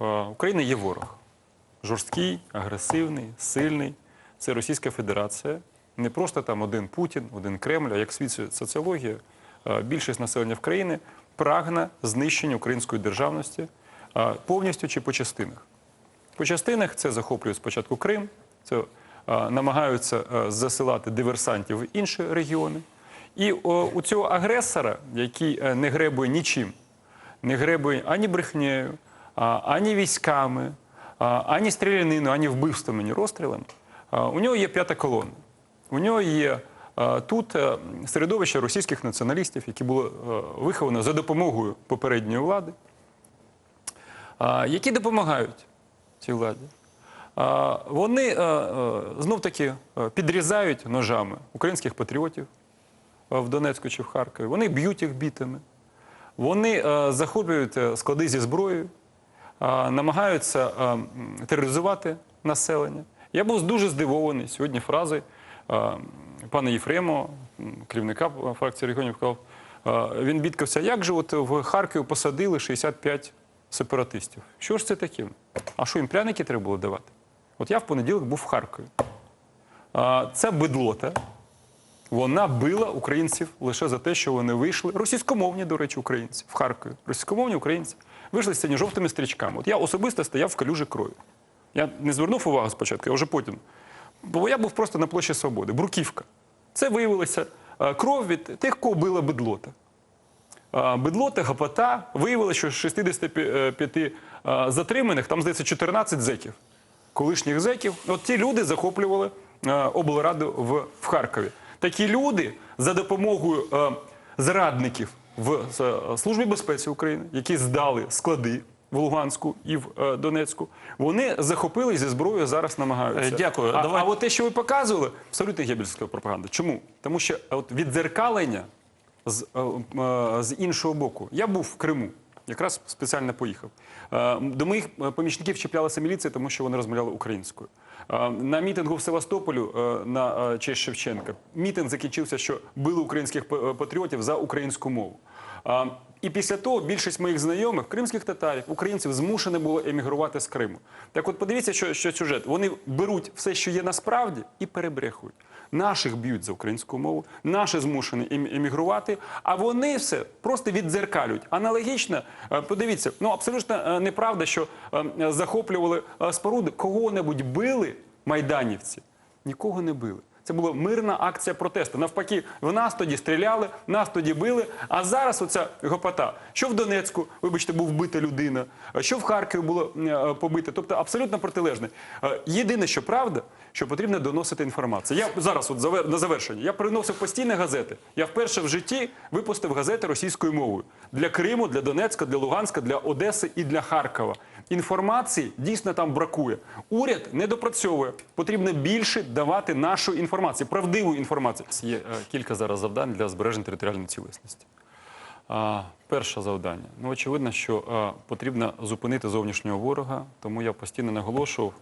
е, Україна є ворог. Жорсткий, агресивний, сильний. Це Російська Федерація. Не просто там один Путін, один Кремль, а як свідчить соціологія, е, більшість населення в країни прагне знищення української державності е, повністю чи по частинах. По частинах це захоплюють спочатку Крим, це намагаються засилати диверсантів в інші регіони. І у цього агресора, який не гребує нічим, не гребує ані брехнею, ані військами, ані стріляниною, ані вбивствами, ані розстрілами, у нього є п'ята колона. У нього є е, тут е, середовище російських націоналістів, які було е, виховано за допомогою попередньої влади, які допомагають цій владі. Вони знов таки підрізають ножами українських патріотів е, в Донецьку чи в Харкові. Вони б'ють їх бітами. Вони е, захоплюють е, склади зі зброєю, е, намагаються тероризувати населення. Я був дуже здивований сьогодні фрази пана Єфремова, керівника фракції регіонів, він бідкався, як же от в Харкові посадили 65 сепаратистів. Що ж це таке? А що їм пряники треба було давати? От я в понеділок був в Харкові. Це бедлота. Вона била українців лише за те, що вони вийшли. Російськомовні, до речі, українці в Харкові. Російськомовні українці вийшли з синьо-жовтими стрічками. От я особисто стояв в калюжі крові. Я не звернув увагу спочатку, я вже потім. Бо я був просто на площі Свободи, Бруківка. Це виявилося е, кров від тих, кого била бедлота. Бедлота, гапота, виявилося, що з 65 е, затриманих, там, здається, 14 зеків, колишніх зеків. От ті люди захоплювали е, облраду в, Харкові. Такі люди за допомогою е, зрадників в е, Службі безпеці України, які здали склади в Луганську і в е, Донецьку, вони захопили зі зброєю, зараз намагаються. Е, дякую. А, Давай- а от те, що ви показували, абсолютно гебельська пропаганда. Чому? Тому що от віддзеркалення з, е, е, з іншого боку. Я був в Криму, якраз спеціально поїхав. Е, До моїх е, помічників чіплялася міліція, тому що вони розмовляли українською. Е, На мітингу в Севастополю на честь Шевченка мітинг закінчився, що били українських патріотів за українську мову. І після того більшість моїх знайомих, кримських татарів, українців, змушені було емігрувати з Криму. Так от подивіться, що, що сюжет. Вони беруть все, що є насправді, і перебрехують. Наших б'ють за українську мову, наші змушені ем- емігрувати, а вони все просто віддзеркалюють. Аналогічно, е, подивіться, ну абсолютно е, неправда, що е, захоплювали споруди. Кого-небудь били майданівці? Нікого не били. Це була мирна акція протесту. Навпаки, в нас тоді стріляли, нас тоді били. А зараз оця гопота. Що в Донецьку, вибачте, був вбита людина, що в Харкові було е, побите. Тобто абсолютно протилежне. Е, Єдине, що правда, що потрібно доносити інформацію. Я зараз, от на завершення, я приносив постійні газети. Я вперше в житті випустив газети російською мовою для Криму, для Донецька, для Луганська, для Одеси і для Харкова. Інформації дійсно там бракує. Уряд не допрацьовує. Потрібно більше давати нашу інформацію, правдиву інформацію. Є е, кілька зараз завдань для збереження територіальної цілісності. Перше завдання. Ну, очевидно, що а, потрібно зупинити зовнішнього ворога, тому я постійно наголошував,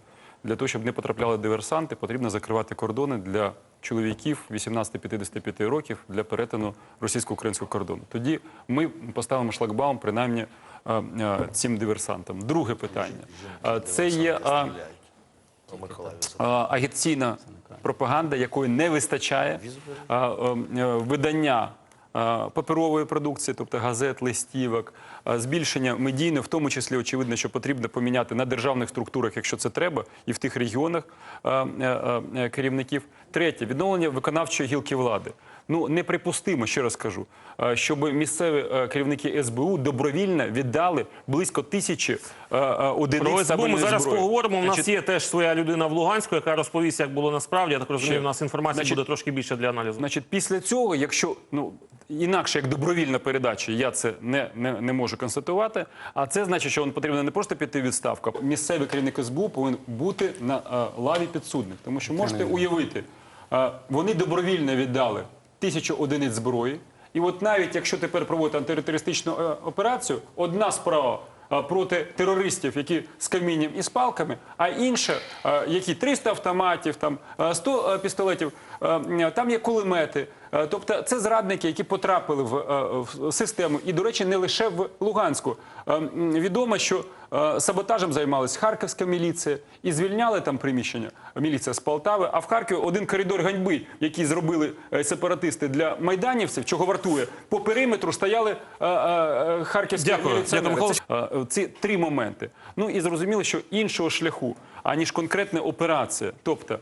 для того, щоб не потрапляли диверсанти, потрібно закривати кордони для чоловіків 18-55 років для перетину російсько-українського кордону. Тоді ми поставимо шлагбаум принаймні а, а, цим диверсантам. Друге питання. Це є а, а, агітаційна пропаганда, якої не вистачає е, е, видання паперової продукції, тобто газет, листівок, збільшення медійне, в тому числі очевидно, що потрібно поміняти на державних структурах, якщо це треба, і в тих регіонах е, е, керівників. Третє відновлення виконавчої гілки влади. Ну неприпустимо, ще раз кажу, щоб місцеві е, керівники СБУ добровільно віддали близько тисячі е, е, одиниць Про СБУ ми зараз зброї. поговоримо. У нас Значить, є теж своя людина в Луганську, яка розповість, як було насправді. Я так розумію, Ще. у нас інформації Значить, буде трошки більше для аналізу. Значить, після цього, якщо ну інакше як добровільна передача, я це не, не, не можу констатувати. А це значить, що він потрібно не просто піти в відставку. а Місцевий керівник СБУ повинен бути на е, лаві підсудних, тому що можете уявити, е, вони добровільно віддали тисячу одиниць зброї. І от навіть якщо тепер проводити антитерористичну е, операцію, одна справа е, проти терористів, які з камінням і з палками, а інша, е, які 300 автоматів, там е, 100 е, пістолетів, там є кулемети. Тобто це зрадники, які потрапили в, систему, і, до речі, не лише в Луганську. Відомо, що саботажем займалась харківська міліція і звільняли там приміщення міліція з Полтави. А в Харкові один коридор ганьби, який зробили е, сепаратисти для майданівців, чого вартує, по периметру стояли е, е, е, харківські міліціонери. Е, Ці три моменти. Ну і зрозуміло, що іншого шляху, аніж конкретна операція, тобто.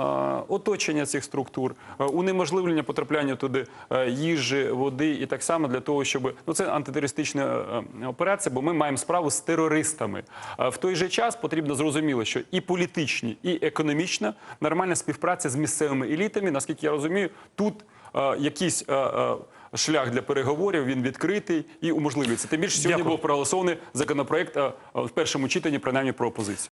А, Оточення цих структур, унеможливлення потрапляння туди е, їжі, води, і так само для того, щоб ну це антитерористична е, е, операція, бо ми маємо справу з терористами. В той же час потрібно зрозуміло, що і політичні, і економічна нормальна співпраця з місцевими елітами. Наскільки я розумію, тут е, якийсь е, е, шлях для переговорів він відкритий і уможливлюється. Тим більше сьогодні Дякую. був проголосований законопроект е, е, в першому читанні, принаймні про опозицію.